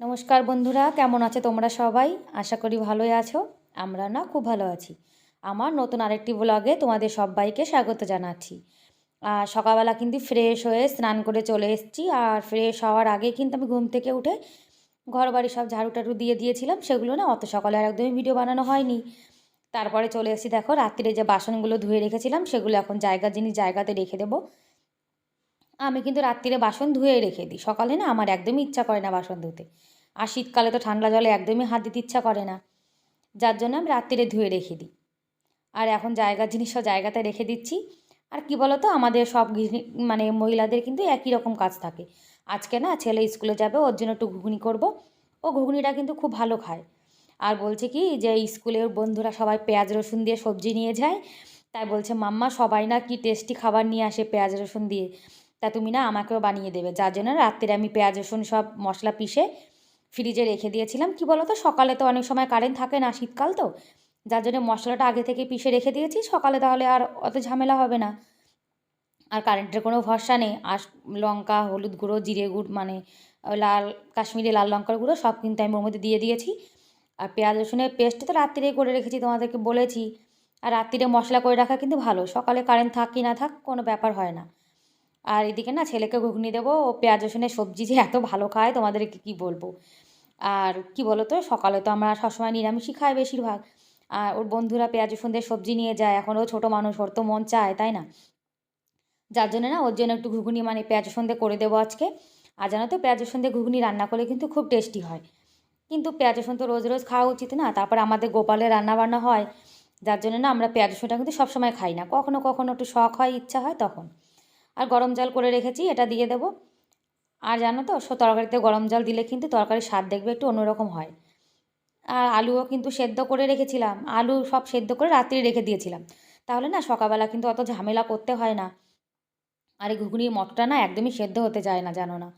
নমস্কার বন্ধুরা, কেমন আছে তোমরা সবাই? আশা করি ভালোই আছো, আমরা না খুব ভালো আছি। আমার নতুন আরেকটি ব্লগে তোমাদের সবাইকে স্বাগত জানাচ্ছি। আর সকালবেলা কিন্তু ফ্রেশ হয়ে স্নান করে চলে এসেছি, আর ফ্রেশ হওয়ার আগে কিন্তু আমি ঘুম থেকে উঠে ঘর বাড়ি সব ঝাড়ু টাড়ু দিয়ে দিয়েছিলাম, সেগুলো না অত সকালে আর একদমই ভিডিও বানানো হয়নি। তারপরে চলে এসেছি, দেখো রাত্রিরে যে বাসনগুলো ধুয়ে রেখেছিলাম, সেগুলো এখন জায়গা জিনিস জায়গাতে রেখে দেবো। আমি কিন্তু রাত্রিরে বাসন ধুয়ে রেখে দিই। সকালে না আমার একদমই ইচ্ছা করে না বাসন ধুতে। আর শীতকালে তো ঠান্ডা জলে একদমই হাত দিতে ইচ্ছা করে না। যার জন্য আমি রাত্রিরে ধুয়ে রেখে দিই। আর এখন জায়গার জিনিসও জায়গাতে রেখে দিচ্ছি। আর কি বলো তো আমাদের সব মানে মহিলাদের কিন্তু একই রকম কাজ থাকে। আজকে না ছেলে স্কুলে যাবে, ওর জন্য একটু ঘুগনি করব। ও ঘুগনিটা কিন্তু খুব ভালো খায়। আর বলছে কি যে স্কুলের বন্ধুরা সবাই পেঁয়াজ, রসুন দিয়ে সবজি নিয়ে যায়। তাই বলছে, মাম্মা সবাই না কি টেস্টি খাবার নিয়ে আসে পেঁয়াজ, রসুন দিয়ে। তা তুমি না আমাকেও বানিয়ে দেবে। যার জন্য রাত্রে আমি পেঁয়াজ, রসুন সব মশলা পিষে ফ্রিজে রেখে দিয়েছিলাম। কি বলো তো সকালে তো অনেক সময় কারেন্ট থাকে না শীতকাল তো। যার জন্য মশলাটা আগে থেকে পিষে রেখে দিয়েছি। সকালে তাহলে আর অত ঝামেলা হবে না। আর কারেন্টের কোনো ভরসা নেই। আর লঙ্কা, হলুদ গুঁড়ো, জিরে গুড় মানে লাল, কাশ্মীরি লাল লঙ্কার গুঁড়ো সব কিন্তু আমি ওর মধ্যে দিয়ে দিয়েছি। আর পেঁয়াজ, রসুনের পেস্ট তো রাত্রিরেই করে রেখেছি, তোমাদেরকে বলেছি। আর রাত্রিরে মশলা করে রাখা কিন্তু ভালো। সকালে কারেন্ট থাক কি না থাক কোনো ব্যাপার হয় না। আর এদিকে না ছেলেকে ঘুগনি দেবো, ও পেঁয়াজ, রসুনের সবজি যে এত ভালো খায়, তোমাদেরকে কি বলব? আর কি বলো তো সকালে তো আমরা সবসময় নিরামিষই খাই বেশিরভাগ। আর ওর বন্ধুরা পেঁয়াজ, রসুন দিয়ে সবজি নিয়ে যায়, এখন ও ছোটো মানুষ, ওর তো মন চায়, তাই না? যার জন্য না ওর জন্য একটু ঘুগনি মানে পেঁয়াজ, রসুন দিয়ে করে দেবো আজকে। আর জানো তো, পেঁয়াজ, রসুন দিয়ে ঘুগনি রান্না করলে কিন্তু খুব টেস্টি হয়। কিন্তু পেঁয়াজ, রসুন তো রোজ রোজ খাওয়া উচিত না, তারপর আমাদের গোপালের রান্না বান্না হয়। যার জন্য না আমরা পেঁয়াজ, রসুনটা কিন্তু সবসময় খাই না, কখনো কখনো একটু শখ হয়, ইচ্ছা হয় তখন। আর গরম জল করে রেখেছি, এটা দিয়ে দেবো। আর জানো তো, সো তরকারিতে গরম জল দিলে কিন্তু তরকারির স্বাদ দেখবে একটু অন্যরকম হয়। আর আলুও কিন্তু সেদ্ধ করে রেখেছিলাম, আলু সব সেদ্ধ করে রাত্রি রেখে দিয়েছিলাম। তাহলে না, সকালবেলা কিন্তু অত ঝামেলা করতে হয় না। আর এই ঘুগনির মটরটা না একদমই সেদ্ধ হতে যায় না, জানো না।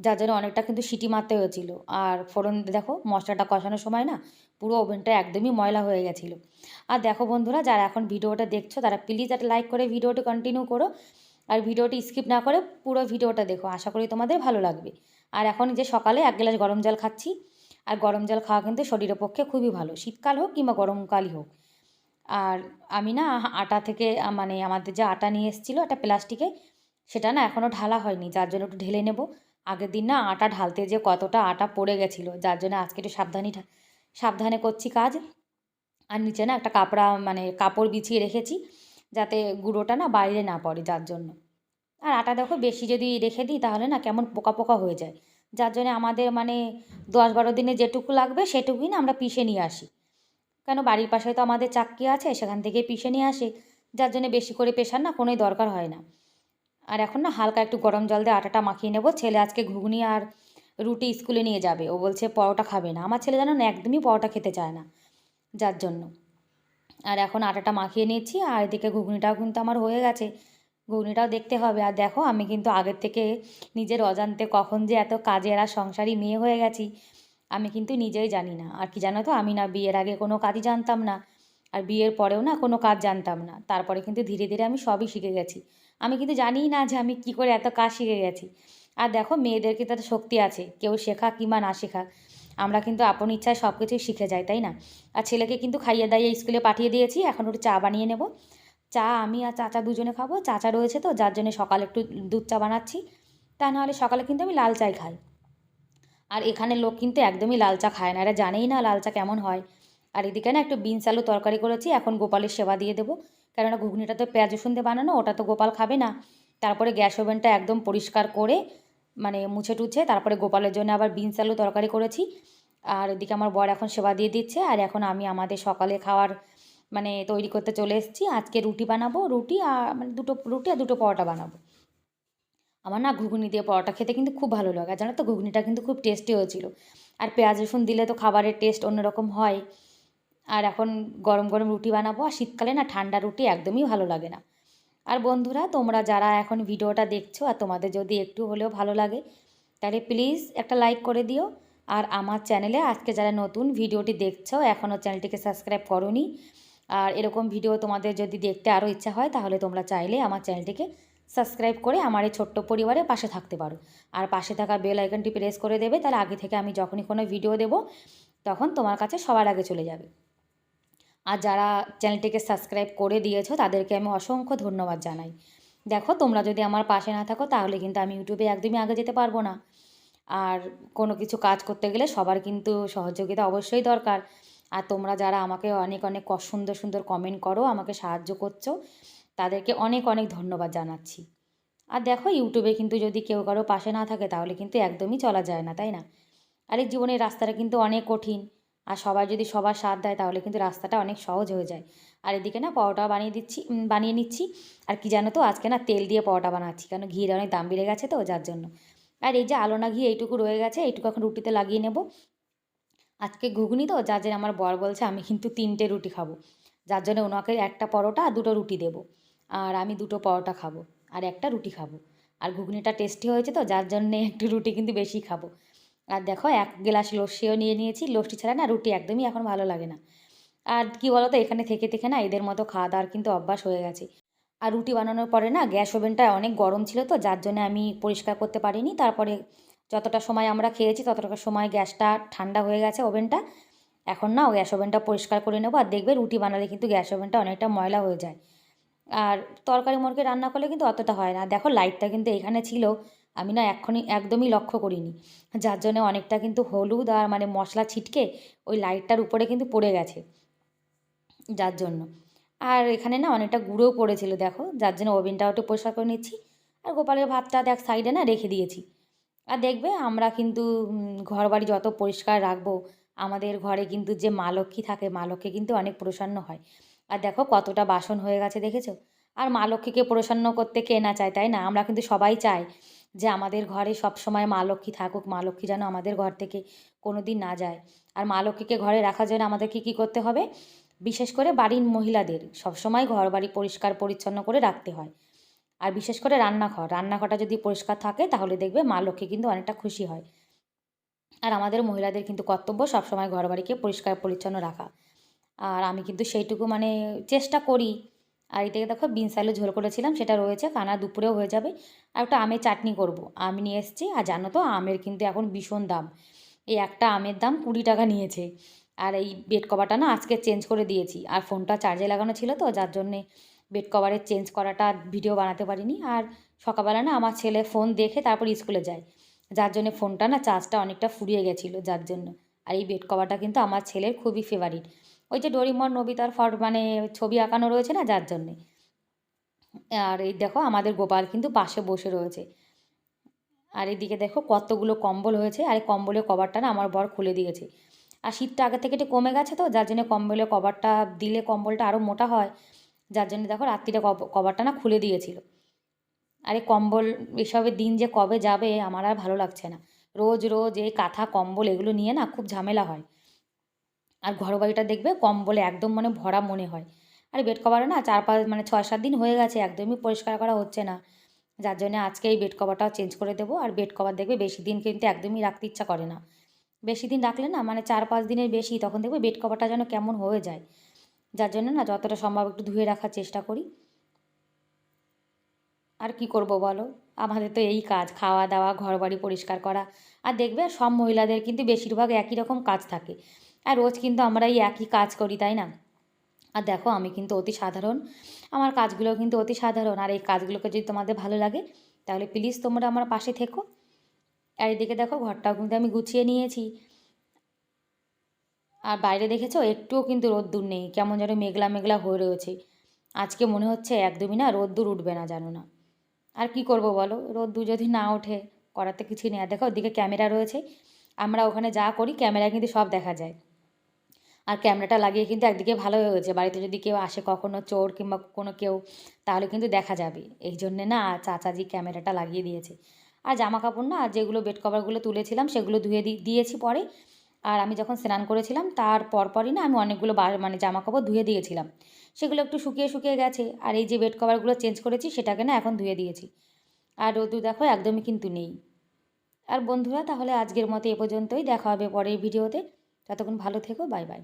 যার জন্য অনেকটা কিন্তু সিটি মারতে হয়েছিল। আর ফোড়ন, দেখো, মশলাটা কষানোর সময় না পুরো ওভেনটা একদমই ময়লা হয়ে গেছিল। আর দেখো বন্ধুরা, যারা এখন ভিডিওটা দেখছ, তারা প্লিজ একটা লাইক করে ভিডিওটি কন্টিনিউ করো। আর ভিডিওটি স্কিপ না করে পুরো ভিডিওটা দেখো। আশা করি তোমাদের ভালো লাগবে। আর এখন যে সকালে এক গ্লাস গরম জল খাচ্ছি। আর গরম জল খাওয়া কিন্তু শরীরের পক্ষে খুবই ভালো। শীতকাল হোক কিংবা গরমকালই হোক। আর আমি না আটা থেকে মানে আমাদের যে আটা নিয়ে এসেছিল, একটা প্লাস্টিকে, সেটা না এখনও ঢালা হয়নি। যার জন্য একটু ঢেলে নেব। আগের দিন না আটা ঢালতে যে কতটা আটা পড়ে গেছিল, যার জন্য আজকে একটু সাবধানী সাবধানে করছি কাজ। আর নিচে না একটা কাপড়া মানে কাপড় বিছিয়ে রেখেছি। যাতে গুঁড়োটা না বাইরে না পড়ে যার জন্য। আর আটা দেখো বেশি যদি রেখে দিই তাহলে না কেমন পোকা পোকা হয়ে যায়। যার জন্য আমাদের মানে দশ বারো দিনে যেটুকু লাগবে সেটুকুই না আমরা পিষে নিয়ে আসি। কেন বাড়ির পাশে তো আমাদের চাক্কি আছে, সেখান থেকে পিষে নিয়ে আসি। যার জন্য বেশি করে পেশার না কোনোই দরকার হয় না। আর এখন না হালকা একটু গরম জল দিয়ে আটাটা মাখিয়ে নেব। ছেলে আজকে ঘুগনি আর রুটি স্কুলে নিয়ে যাবে। ও বলছে পরোটা খাবে না। আমার ছেলে জানো না একদমই পরোটা খেতে চায় না, যার জন্য। আর এখন আটাটা মাখিয়ে নিচ্ছি, আর এদিকে ঘুগনিটাও কিন্তু আমার হয়ে গেছে। ঘুগনিটাও দেখতে হবে। আর দেখো, আমি কিন্তু আগের থেকে নিজের অজান্তে কখন যে এত কাজের আর সংসারী মেয়ে হয়ে গেছি, আমি কিন্তু নিজেই জানি না। আর কি জানো তো, আমি না বিয়ের আগে কোনো কাজই জানতাম না, আর বিয়ের পরেও না কোনো কাজ জানতাম না। তারপরে কিন্তু ধীরে ধীরে আমি সবই শিখে গেছি। আমি কিন্তু জানিই না যে আমি কি করে এত কাজ শিখে গেছি। আর দেখো, মেয়েদেরকে তাদের শক্তি আছে। কেউ শেখা কিংবা না শেখা। আমরা কিন্তু আপন ইচ্ছায় সব কিছুই শিখে যাই, তাই না? আর ছেলেকে কিন্তু খাইয়ে দাইয়ে স্কুলে পাঠিয়ে দিয়েছি, এখন একটু চা বানিয়ে নেব। চা, আমি আর চাচা দুজনে খাব, চাচা রয়েছে তো, যার জন্য সকালে একটু দুধ চা বানাচ্ছি। তা নাহলে সকালে কিন্তু আমি লাল চাই খাই। আর এখানে লোক কিন্তু একদমই লাল চা খায় না, এরা জানেই না লাল চা কেমন হয়। আর এদিকে না একটু বিনস আলু তরকারি করেছি, এখন গোপালের সেবা দিয়ে দেবো। কেননা ঘুগনিটা তো পেঁয়াজ রসুন দিয়ে বানানো, ওটা তো গোপাল খাবে না। তারপরে গ্যাস ওভেনটা একদম পরিষ্কার করে মানে মুছে টুছে, তারপরে গোপালের জন্য আবার বিনস আলু তরকারি করেছি। আর এদিকে আমার বর এখন সেবা দিয়ে দিচ্ছে, আর এখন আমি আমাদের সকালে খাওয়ার মানে তৈরি করতে চলে এসেছি। আজকে রুটি বানাবো, রুটি আর মানে দুটো রুটি আর দুটো পরোটা বানাবো। আমার না ঘুগনি দিয়ে পরোটা খেতে কিন্তু খুব ভালো লাগে জানো তো ঘুগনিটা কিন্তু খুব টেস্টি হয়েছিল আর পেঁয়াজ রসুন দিলে তো খাবারের টেস্ট অন্যরকম হয়। আর এখন গরম গরম রুটি বানাবো, আর শীতকালে না ঠান্ডা রুটি একদমই ভালো লাগে না। আর বন্ধুরা, তোমরা যারা এখন ভিডিওটা দেখছ আর তোমাদের যদি একটু হলেও ভালো লাগে, তাহলে প্লিজ একটা লাইক করে দিও। আর আমার চ্যানেলে আজকে যারা নতুন ভিডিওটি দেখছ এখনও চ্যানেলটিকে সাবস্ক্রাইব করোনি, আর এরকম ভিডিও তোমাদের যদি দেখতে আরও ইচ্ছা হয়, তাহলে তোমরা চাইলে আমার চ্যানেলটিকে সাবস্ক্রাইব করে আমার এই ছোট্ট পরিবারের পাশে থাকতে পারো। আর পাশে থাকা বেল আইকনটি প্রেস করে দেবে, তাহলে আগে থেকে আমি যখনই কোনো ভিডিও দেব, তখন তোমার কাছে সবার আগে চলে যাবে। আর যারা চ্যানেলটিকে সাবস্ক্রাইব করে দিয়েছ, তাদেরকে আমি অসংখ্য ধন্যবাদ জানাই। দেখো, তোমরা যদি আমার পাশে না থাকো, তাহলে কিন্তু আমি ইউটিউবে একদমই আগে যেতে পারব না। আর কোনো কিছু কাজ করতে গেলে সবার কিন্তু সহযোগিতা অবশ্যই দরকার। আর তোমরা যারা আমাকে অনেক অনেক সুন্দর সুন্দর কমেন্ট করো, আমাকে সাহায্য করছ, তাদেরকে অনেক অনেক ধন্যবাদ জানাচ্ছি। আর দেখো, ইউটিউবে কিন্তু যদি কেউ কারও পাশে না থাকে, তাহলে কিন্তু একদমই চলা যায় না, তাই না? আর এই জীবনের রাস্তাটা কিন্তু অনেক কঠিন। আর সবাই যদি সবার সাথ দেয় তাহলে কিন্তু রাস্তাটা অনেক সহজ হয়ে যায়। আর এদিকে না পরোটা বানিয়ে দিচ্ছি বানিয়ে নিচ্ছি। আর কি জানো তো, আজকে না তেল দিয়ে পরোটা বানাচ্ছি, কারণ ঘিয়ের অনেক দাম বেড়ে গেছে তো, যার জন্য। আর এই যে আলোনা ঘি এইটুকু রয়ে গেছে, এইটুকু এখন রুটিতে লাগিয়ে নেব। আজকে ঘুগনি তো, যার জন্য আমার বর বলছে আমি কিন্তু তিনটে রুটি খাব। যার জন্য ওনাকে একটা পরোটা আর দুটো রুটি দেবো। আর আমি দুটো পরোটা খাব, আর একটা রুটি খাব। আর ঘুগনিটা টেস্টি হয়েছে তো, যার জন্যে একটু রুটি কিন্তু বেশি খাব। আর দেখো, এক গ্লাস লস্যিও নিয়ে নিয়েছি। লস্যি ছাড়া না রুটি একদমই এখন ভালো লাগে না। আর কি বলো তো এখানে থেকে থেকে না এদের মতো খাওয়া দাওয়ার কিন্তু অভ্যাস হয়ে গেছে। আর রুটি বানানোর পরে না গ্যাস ওভেনটা অনেক গরম ছিল তো, যার জন্য আমি পরিষ্কার করতে পারিনি। তারপরে যতটা সময় আমরা খেয়েছি ততটা সময় গ্যাসটা ঠান্ডা হয়ে গেছে ওভেনটা। এখন না গ্যাস ওভেনটা পরিষ্কার করে নেব আর দেখবে রুটি বানালে কিন্তু গ্যাস ওভেনটা অনেকটা ময়লা হয়ে যায়। আর তরকারি মরকি রান্না করলে কিন্তু অতটা হয় না। দেখো লাইটটা কিন্তু এখানে ছিল। আমি না এক্ষুনি একদমই লক্ষ্য করিনি। যার জন্য অনেকটা কিন্তু হলুদ আর মানে মশলা ছিটকে ওই লাইটটার উপরে কিন্তু পড়ে গেছে। যার জন্য। আর এখানে না অনেকটা গুঁড়োও পড়েছিল, দেখো। যার জন্য ওভেনটাও একটু পরিষ্কার করে নিচ্ছি। আর গোপালের ভাতটা এক সাইডে না রেখে দিয়েছি। আর দেখবে আমরা কিন্তু ঘর বাড়ি যত পরিষ্কার রাখব, আমাদের ঘরে কিন্তু যে মা লক্ষ্মী থাকে, মা লক্ষ্মী কিন্তু অনেক প্রসন্ন হয়। আর দেখো কতটা বাসন হয়ে গেছে, দেখেছ? আর মা লক্ষ্মীকে প্রসন্ন করতে কে না চায়, তাই না? আমরা কিন্তু সবাই চাই যে আমাদের ঘরে সব সময় মা লক্ষ্মী থাকুক, মা লক্ষ্মী যেন আমাদের ঘর থেকে কোনো দিন না যায়। আর মা লক্ষ্মীকে ঘরে রাখার জন্য আমাদের কী কী করতে হবে? বিশেষ করে বাড়ির মহিলাদের সবসময় ঘর বাড়ি পরিষ্কার, পরিচ্ছন্ন করে রাখতে হয়। আর বিশেষ করে রান্নাঘর, রান্নাঘরটা যদি পরিষ্কার থাকে তাহলে দেখবে মা লক্ষ্মী কিন্তু অনেকটা খুশি হয়। আর আমাদের মহিলাদের কিন্তু কর্তব্য সবসময় ঘর বাড়িকে পরিষ্কার, পরিচ্ছন্ন রাখা। আর আমি কিন্তু সেইটুকু মানে চেষ্টা করি। আর এদিকে দেখো বিনস আলু ঝোল করেছিলাম, সেটা রয়েছে, কানা দুপুরেও হয়ে যাবে। আর একটা আমের চাটনি করব। আম নিয়ে এসেছি, আর জানো তো আমের কিন্তু এখন ভীষণ দাম। এই একটা আমের দাম কুড়ি টাকা নিয়েছে। আর এই বেড কভারটা না আজকে চেঞ্জ করে দিয়েছি। আর ফোনটা চার্জে লাগানো ছিল তো, যার জন্যে বেড কভারের চেঞ্জ করাটা ভিডিও বানাতে পারিনি। আর সকালবেলা না আমার ছেলে ফোন দেখে তারপর স্কুলে যায়। যার জন্য ফোনটা না চার্জটা অনেকটা ফুরিয়ে গেছিল, যার জন্য। আর এই বেড কভারটা কিন্তু আমার ছেলের খুবই ফেভারিট ওই যে ডোরিমন নবিতার ফট মানে ছবি আঁকানো রয়েছে না যার জন্যে। আর এই দেখো আমাদের গোপাল কিন্তু পাশে বসে রয়েছে। আর এদিকে দেখো কতগুলো কম্বল হয়েছে, আর এই কম্বলের কভারটা না আমার বর খুলে দিয়েছে। আর শীতটা আগে থেকে একটু কমে গেছে তো, যার জন্য কম্বলের কভারটা দিলে কম্বলটা আরও মোটা হয়। যার জন্য দেখো রাত্রিরে কভারটা না খুলে দিয়েছিল। আর এই কম্বল, এসবের দিন যে কবে যাবে আমার আর ভালো লাগছে না। রোজ রোজ এই কাঁথা কম্বল এগুলো নিয়ে না খুব ঝামেলা হয়। আর ঘর বাড়িটা দেখবে কম্বলে একদম মানে ভরা মনে হয়। আর বেড কভারে না চার পাঁচ মানে ছয় সাত দিন হয়ে গেছে, একদমই পরিষ্কার করা হচ্ছে না। যার জন্য আজকে এই বেড কভারটাও চেঞ্জ করে দেবো আর বেড কভার দেখবে বেশি দিন কিন্তু একদমই রাখতে ইচ্ছা করে না। বেশি দিন রাখলে না মানে চার পাঁচ দিনের বেশি, তখন দেখবে বেড কভারটা যেন কেমন হয়ে যায়। যার জন্য না যতটা সম্ভব একটু ধুয়ে রাখার চেষ্টা করি। আর কি করব বলো? আমাদের তো এই কাজ, খাওয়া দাওয়া ঘর বাড়ি পরিষ্কার করা। আর দেখবে সব মহিলাদের কিন্তু বেশিরভাগ একই রকম কাজ থাকে। আর রোজ কিন্তু আমরা এই একই কাজ করি, তাই না? আর দেখো, আমি কিন্তু অতি সাধারণ। আমার কাজগুলো কিন্তু অতি সাধারণ। আর এই কাজগুলোকে যদি তোমাদের ভালো লাগে, তাহলে প্লিজ তোমরা আমার পাশে থেকো। আর এদিকে দেখো, ঘরটাও কিন্তু আমি গুছিয়ে নিয়েছি। আর বাইরে দেখেছ, একটুও কিন্তু রোদ্দুর নেই। কেমন যেন মেঘলা মেঘলা হয়ে রয়েছে। আজকে মনে হচ্ছে একদমই না রোদ্দুর উঠবে না, জানো না। আর কি করব বলো? রোদ্দুর যদি না ওঠে করাতে কিছুই নেই। আর দেখো, ওদিকে ক্যামেরা রয়েছে। আমরা ওখানে যা করি ক্যামেরা কিন্তু সব দেখা যায়। আর ক্যামেরাটা লাগিয়ে কিন্তু একদিকে ভালো হয়েছে বাড়িতে যদি কেউ আসে কখনো চোর কিংবা কোনো কেউ, তাহলে কিন্তু দেখা যাবে। এই জন্যে না চাচাজি ক্যামেরাটা লাগিয়ে দিয়েছে। আর জামা কাপড় না যেগুলো বেড কভারগুলো তুলেছিলাম, সেগুলো ধুয়ে দিয়েছি পরে। আর আমি যখন স্নান করেছিলাম, তার পরপরই না আমি অনেকগুলো মানে জামা কাপড় ধুয়ে দিয়েছিলাম। সেগুলো একটু শুকিয়ে শুকিয়ে গেছে। আর এই যে বেড কভারগুলো চেঞ্জ করেছি, সেটাকে না এখন ধুয়ে দিয়েছি। আর রোদু দেখো একদমই কিন্তু নেই। আর বন্ধুরা, তাহলে আজকের মতো এ পর্যন্তই। দেখা হবে পরের ভিডিওতে ততক্ষণ ভালো থেকো বাই বাই